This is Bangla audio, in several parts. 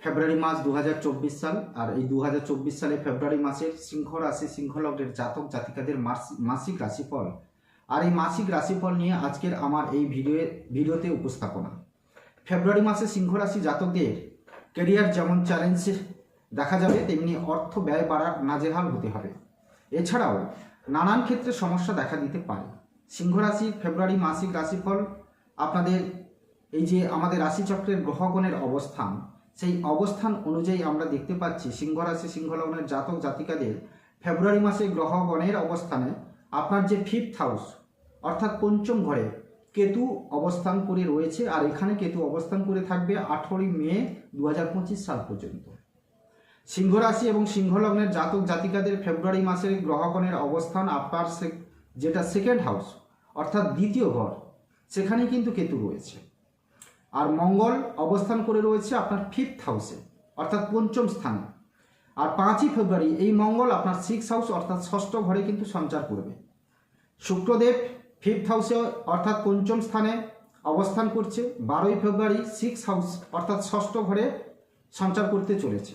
ফেব্রুয়ারি মাস দু হাজার চব্বিশ সাল, আর এই দু হাজার চব্বিশ সালে ফেব্রুয়ারি মাসের সিংহ রাশি সিংহ লগ্নের জাতক জাতিকাদের মাস- মাসিক রাশিফল। আর এই মাসিক রাশিফল নিয়ে আজকের আমার এই ভিডিও ভিডিওতে উপস্থাপনা। ফেব্রুয়ারি মাসে সিংহ রাশি জাতকদের কেরিয়ার যেমন চ্যালেঞ্জ দেখা যাবে, তেমনি অর্থ ব্যয় বাড়ার নাজেহাল হতে হবে। এছাড়াও নানান ক্ষেত্রে সমস্যা দেখা দিতে পারে। সিংহ রাশির ফেব্রুয়ারি মাসিক রাশিফল, আপনাদের এই যে আমাদের রাশিচক্রের গ্রহগণের অবস্থান, সেই অবস্থান অনুযায়ী আমরা দেখতে পাচ্ছি সিংহ রাশি সিংহ জাতক, জাতিকাদের ফেব্রুয়ারি মাসে গ্রহগণের অবস্থানে আপনার যে ফিফথ হাউস অর্থাৎ পঞ্চম ঘরে কেতু অবস্থান করে রয়েছে আর এখানে কেতু অবস্থান করে থাকবে আঠেরোই মে দু হাজার পঁচিশ সাল পর্যন্ত। সিংহ রাশি এবং সিংহ লগ্নের জাতক জাতিকাদের ফেব্রুয়ারি মাসের গ্রহগণের অবস্থান আপনার সে- যেটা সেকেন্ড হাউস অর্থাৎ দ্বিতীয় ঘর সেখানে কিন্তু কেতু রয়েছে। আর মঙ্গল অবস্থান করে রয়েছে আপনার ফিফথ হাউসে অর্থাৎ পঞ্চম স্থানে। আর পাঁচই ফেব্রুয়ারি, এই মঙ্গল আপনার সিক্স হাউস অর্থাৎ ষষ্ঠ ঘরে কিন্তু সঞ্চার করবে। শুক্রদেব ফিফথ হাউসে অর্থাৎ পঞ্চম স্থানে অবস্থান করছে। বারোই ফেব্রুয়ারি সিক্স হাউস, অর্থাৎ ষষ্ঠ ঘরে সঞ্চার করতে চলেছে।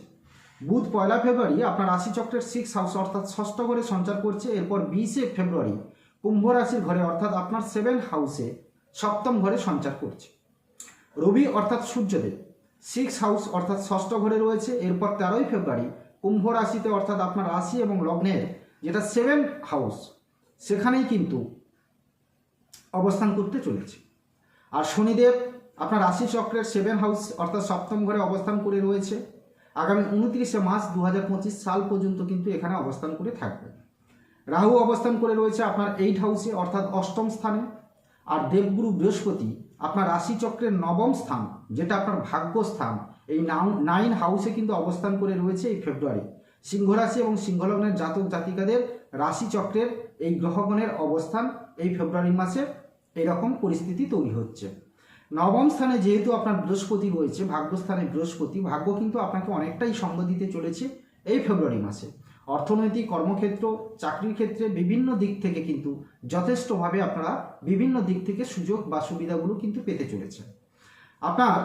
বুধ পয়লা ফেব্রুয়ারি আপনার রাশিচক্রের সিক্স হাউস, অর্থাৎ ষষ্ঠ ঘরে সঞ্চার করছে। এরপর বিশে ফেব্রুয়ারি কুম্ভ রাশির ঘরে, অর্থাৎ আপনার সেভেন হাউসে সপ্তম ঘরে সঞ্চার করছে। রবি, অর্থাৎ সূর্যদেব, সিক্স হাউস, অর্থাৎ ষষ্ঠ ঘরে রয়েছে। এরপর তেরোই ফেব্রুয়ারি কুম্ভ রাশিতে, অর্থাৎ আপনার রাশি এবং লগ্নের যেটা সেভেন হাউস, সেখানেই কিন্তু অবস্থান করতে চলেছে। আর শনিদেব আপনার রাশি চক্রের সেভেন হাউস অর্থাৎ সপ্তম ঘরে অবস্থান করে রয়েছে। আগামী উনত্রিশে মার্চ দু হাজার পঁচিশ সাল পর্যন্ত কিন্তু এখানে অবস্থান করে থাকবে। রাহু অবস্থান করে রয়েছে আপনার এইট হাউসে অর্থাৎ অষ্টম স্থানে। আর দেবগুরু বৃহস্পতি আপনার রাশিচক্রের নবম স্থান, যেটা আপনার ভাগ্যস্থান এই নাইন হাউসে কিন্তু অবস্থান করে রয়েছে এই ফেব্রুয়ারি সিংহ রাশি এবং সিংহলগ্নের জাতক জাতিকাদের রাশিচক্রের এই গ্রহগণের অবস্থান এই ফেব্রুয়ারি মাসে এরকম পরিস্থিতি তৈরি হচ্ছে। নবম স্থানে যেহেতু আপনার বৃহস্পতি রয়েছে, ভাগ্যস্থানে বৃহস্পতি, ভাগ্য কিন্তু আপনাকে অনেকটাই সঙ্গ দিতে চলেছে এই ফেব্রুয়ারি মাসে। অর্থনৈতিক কর্মক্ষেত্র, চাকরির ক্ষেত্রে বিভিন্ন দিক থেকে কিন্তু যথেষ্টভাবে আপনারা বিভিন্ন দিক থেকে সুযোগ বা সুবিধাগুলো কিন্তু পেতে চলেছে। আপনার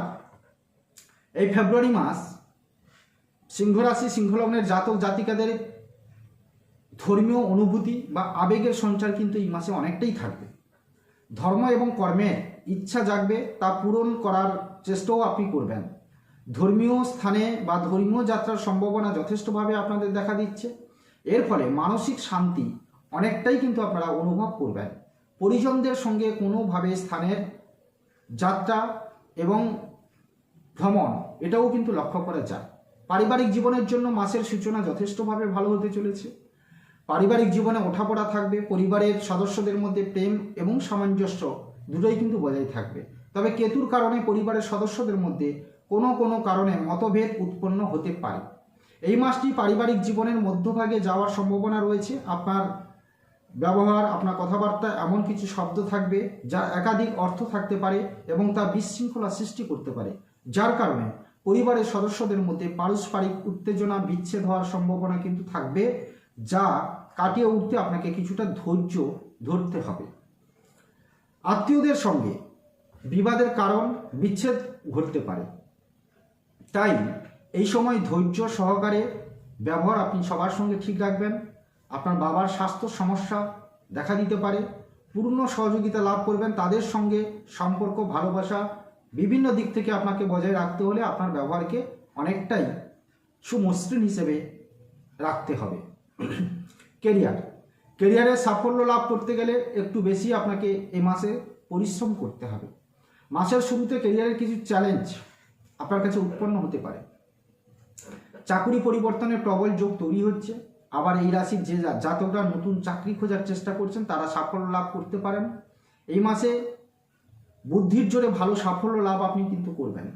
এই ফেব্রুয়ারি মাস সিংহ রাশি সিংহলগ্নের জাতক জাতিকাদের ধর্মীয় অনুভূতি বা আবেগের সঞ্চার কিন্তু এই মাসে অনেকটাই থাকবে। ধর্ম এবং কর্মে ইচ্ছা জাগবে তা পূরণ করার চেষ্টাও আপনি করবেন। ধর্মীয় স্থানে বা ধর্মীয় যাত্রার সম্ভাবনা যথেষ্টভাবে আপনাদের দেখা দিচ্ছে। এর ফলে মানসিক শান্তি অনেকটাই কিন্তু আপনারা অনুভব করবেন। পরিজনদের সঙ্গে কোনোভাবে স্থানের যাত্রা এবং ভ্রমণ, এটাও কিন্তু লক্ষ্য করা যায়। পারিবারিক জীবনের জন্য মাসের সূচনা যথেষ্টভাবে ভালো হতে চলেছে। পারিবারিক জীবনে ওঠাপড়া থাকবে, পরিবারের সদস্যদের মধ্যে প্রেম এবং সামঞ্জস্য দুটোই কিন্তু বজায় থাকবে। তবে কেতুর কারণে পরিবারের সদস্যদের মধ্যে কোনো কোনো কারণে মতভেদ উৎপন্ন হতে পারে। এই মাসটি পারিবারিক জীবনের মধ্যভাগে যাওয়ার সম্ভাবনা রয়েছে। আপনার ব্যবহার, আপনার কথাবার্তা এমন কিছু শব্দ থাকবে যা একাধিক অর্থ থাকতে পারে এবং তা বিশৃঙ্খলা সৃষ্টি করতে পারে, যার কারণে পরিবারের সদস্যদের মধ্যে পারস্পরিক উত্তেজনা, বিচ্ছেদ হওয়ার সম্ভাবনা কিন্তু থাকবে, যা কাটিয়ে উঠতে আপনাকে কিছুটা ধৈর্য ধরতে হবে। আত্মীয়দের সঙ্গে বিবাদের কারণ বিচ্ছেদ ঘটতে পারে। তাই এই সময় ধৈর্য সহকারে ব্যবহার আপনি সবার সঙ্গে ঠিক রাখবেন। আপনার বাবার স্বাস্থ্য সমস্যা দেখা দিতে পারে। পূর্ণ সহযোগিতা লাভ করবেন। তাদের সঙ্গে সম্পর্ক, ভালোবাসা বিভিন্ন দিক থেকে আপনাকে বজায় রাখতে হলে আপনার ব্যবহারকে অনেকটাই সুমসৃণ হিসেবে রাখতে হবে। কেরিয়ার কেরিয়ারে সাফল্য লাভ করতে গেলে একটু বেশি আপনাকে এ মাসে পরিশ্রম করতে হবে। মাসের শুরুতে কেরিয়ারের কিছু চ্যালেঞ্জ আপনার কাছে উৎপন্ন হতে পারে। চাকুরি পরিবর্তনের প্রবল যোগ তৈরি হচ্ছে। আবার এই রাশির যে জাতকরা নতুন চাকরি খোঁজার চেষ্টা করছেন, তারা সাফল্য লাভ করতে পারেন। এই মাসে বুদ্ধির জোরে ভালো সাফল্য লাভ আপনি কিন্তু করবেন।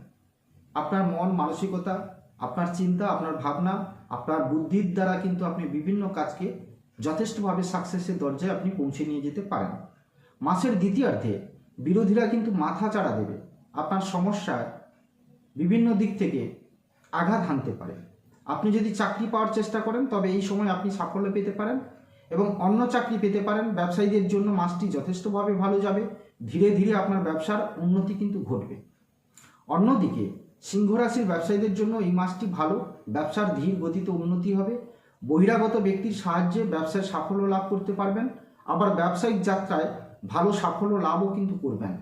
আপনার মন, মানসিকতা, আপনার চিন্তা, আপনার ভাবনা, আপনার বুদ্ধির দ্বারা কিন্তু আপনি বিভিন্ন কাজকে যথেষ্টভাবে সাকসেসের দরজায় আপনি পৌঁছে নিয়ে যেতে পারেন। মাসের দ্বিতীয়ার্ধে বিরোধীরা কিন্তু মাথা চাড়া দেবে। আপনার সমস্যায় বিভিন্ন দিক থেকে আঘাত হানতে পারে। আপনি যদি চাকরি পাওয়ার চেষ্টা করেন, তবে এই সময় আপনি সাফল্য পেতে পারেন এবং অন্য চাকরি পেতে পারেন। ব্যবসায়ীদের জন্য মাসটি যথেষ্টভাবে ভালো যাবে। ধীরে ধীরে আপনার ব্যবসার উন্নতি কিন্তু ঘটবে। অন্যদিকে সিংহ রাশির ব্যবসায়ীদের জন্য এই মাসটি ভালো। ব্যবসার ধীর গতিতে উন্নতি হবে। বহিরাগত ব্যক্তির সাহায্যে ব্যবসায় সাফল্য লাভ করতে পারবেন, আবার ব্যবসায়িক যাত্রায় ভালো সাফল্য লাভও কিন্তু করবেন।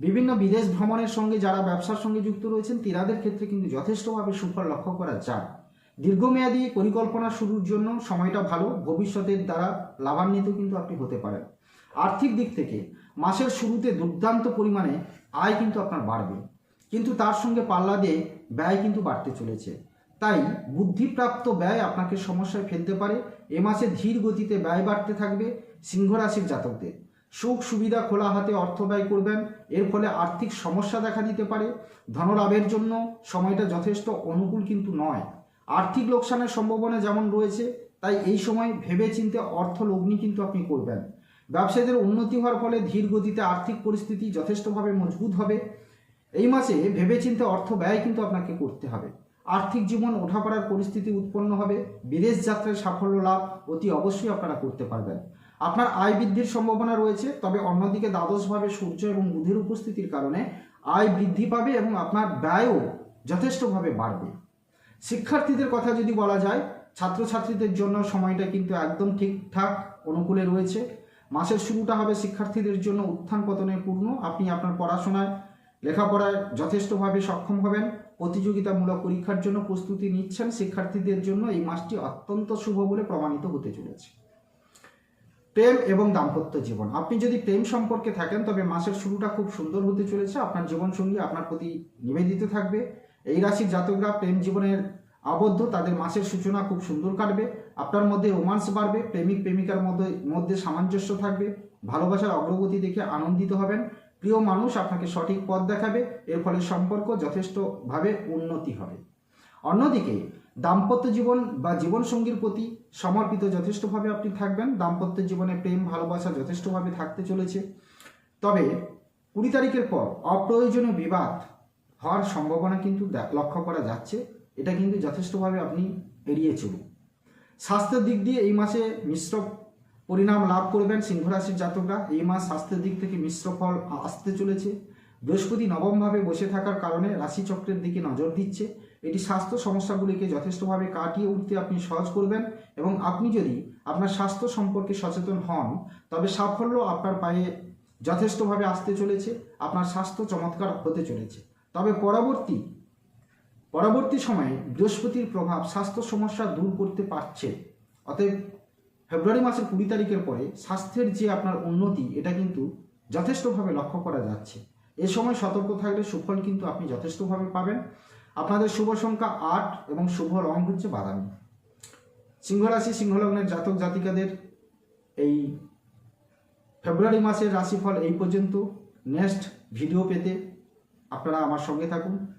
বিভিন্ন বিদেশ ভ্রমণের সঙ্গে যারা ব্যবসার সঙ্গে যুক্ত রয়েছেন, তিনাদের ক্ষেত্রে কিন্তু যথেষ্টভাবে সুফল লক্ষ্য করা যায়। দীর্ঘমেয়াদী পরিকল্পনা শুরুর জন্য সময়টা ভালো, ভবিষ্যতের দ্বারা লাভান্বিত কিন্তু আপনি হতে পারেন। আর্থিক দিক থেকে, মাসের শুরুতে দুর্দান্ত পরিমাণে আয় কিন্তু আপনার বাড়বে। কিন্তু তার সঙ্গে পাল্লা দিয়ে ব্যয় কিন্তু বাড়তে চলেছে। তাই বুদ্ধিপ্রাপ্ত ব্যয় আপনাকে সমস্যায় ফেলতে পারে। এ মাসে ধীর গতিতে ব্যয় বাড়তে থাকবে সিংহ রাশির জাতকদের। সুখ সুবিধা খোলা হাতে অর্থ ব্যয় করবেন, এর ফলে আর্থিক সমস্যা দেখা দিতে পারে। ধনলাভের জন্য সময়টা যথেষ্ট অনুকূল কিন্তু নয়। আর্থিক লোকসানের সম্ভাবনা যেমন রয়েছে, তাই এই সময় ভেবে চিন্তে অর্থ লগ্নি কিন্তু আপনি করবেন। ব্যবসায়ীদের উন্নতি হওয়ার ফলে ধীর গতিতে আর্থিক পরিস্থিতি যথেষ্টভাবে মজবুত হবে। এই মাসে ভেবেচিন্তে অর্থ ব্যয় কিন্তু আপনাকে করতে হবে। আর্থিক জীবন ওঠাপড়ার পরিস্থিতি উৎপন্ন হবে, বিদেশ যাত্রায় সাফল্য লাভ অতি অবশ্যই আপনারা করতে পারবেন। আপনার আয় বৃদ্ধির সম্ভাবনা রয়েছে, তবে অন্যদিকে দ্বাদশভাবে সূর্য এবং বুধের উপস্থিতির কারণে আয় বৃদ্ধি পাবে এবং আপনার ব্যয়ও যথেষ্টভাবে বাড়বে। শিক্ষার্থীদের কথা যদি বলা যায়, ছাত্রছাত্রীদের জন্য সময়টা কিন্তু একদম ঠিকঠাক অনুকূলে রয়েছে। মাসের শুরুটা হবে শিক্ষার্থীদের জন্য উত্থান পতনের পূর্ণ। আপনি আপনার পড়াশোনায়, লেখাপড়ায় যথেষ্টভাবে সক্ষম হবেন। প্রতিযোগিতামূলক পরীক্ষার জন্য প্রস্তুতি নিচ্ছেন শিক্ষার্থীদের জন্য এই মাসটি অত্যন্ত শুভ বলে প্রমাণিত হতে চলেছে। প্রেম এবং দাম্পত্য জীবন। আপনি যদি প্রেম সম্পর্কে থাকেন, তবে মাসের শুরুটা খুব সুন্দর হতে চলেছে। আপনার জীবনসঙ্গী আপনার প্রতি নিবেদিত থাকবে। এই রাশির জাতকরা প্রেম জীবনের আবদ্ধ, তাদের মাসের সূচনা খুব সুন্দর কাটবে। আপনার মধ্যে রোমান্স বাড়বে প্রেমিক প্রেমিকার মধ্যে মধ্যে সামঞ্জস্য থাকবে। ভালোবাসার অগ্রগতি দেখে আনন্দিত হবেন। প্রিয় মানুষ আপনাকে সঠিক পথ দেখাবে, এর ফলে সম্পর্ক যথেষ্টভাবে উন্নতি হবে। অন্যদিকে, দাম্পত্য জীবন বা জীবনসঙ্গীর প্রতি সমর্পিত যথেষ্টভাবে আপনি থাকবেন, দাম্পত্য জীবনে প্রেম, ভালোবাসা যথেষ্টভাবে থাকতে চলেছে। তবে, কুড়ি তারিখের পর অপ্রয়োজনীয় বিবাদ হওয়ার সম্ভাবনা কিন্তু লক্ষ্য করা যাচ্ছে। এটা কিন্তু যথেষ্টভাবে আপনি এড়িয়ে চলুন। স্বাস্থ্যের দিক দিয়ে এই মাসে মিশ্র পরিণাম লাভ করবেন সিংহরাশির জাতকরা। এই মাস স্বাস্থ্যের দিক থেকে মিশ্র ফল আসতে চলেছে। বৃহস্পতি নবমভাবে বসে থাকার কারণে রাশিচক্রের দিকে নজর দিচ্ছে। এটি স্বাস্থ্য সমস্যাগুলিকে যথেষ্টভাবে কাটিয়ে উঠতে আপনি সহজ করবেন এবং আপনি যদি আপনার স্বাস্থ্য সম্পর্কে সচেতন হন, তবে সাফল্য আপনার পায়ে যথেষ্টভাবে আসতে চলেছে। আপনার স্বাস্থ্য চমৎকার হতে চলেছে। তবে পরবর্তী পরবর্তী সময়ে বৃহস্পতির প্রভাব স্বাস্থ্য সমস্যা দূর করতে পারছে। অতএব ফেব্রুয়ারি মাসের কুড়ি তারিখের পরে স্বাস্থ্যের যে আপনার উন্নতি, এটা কিন্তু যথেষ্টভাবে লক্ষ্য করা যাচ্ছে। এ সময় সতর্ক থাকলে সুফল কিন্তু আপনি যথেষ্টভাবে পাবেন। আপনাদের শুভ সংখ্যা আট এবং শুভ রং হচ্ছে বাদামি। সিংহরাশি, সিংহলগ্নের জাতক জাতিকাদের এই ফেব্রুয়ারি মাসের রাশিফল এই পর্যন্ত। নেক্সট ভিডিও পেতে আপনারা আমার সঙ্গে থাকুন।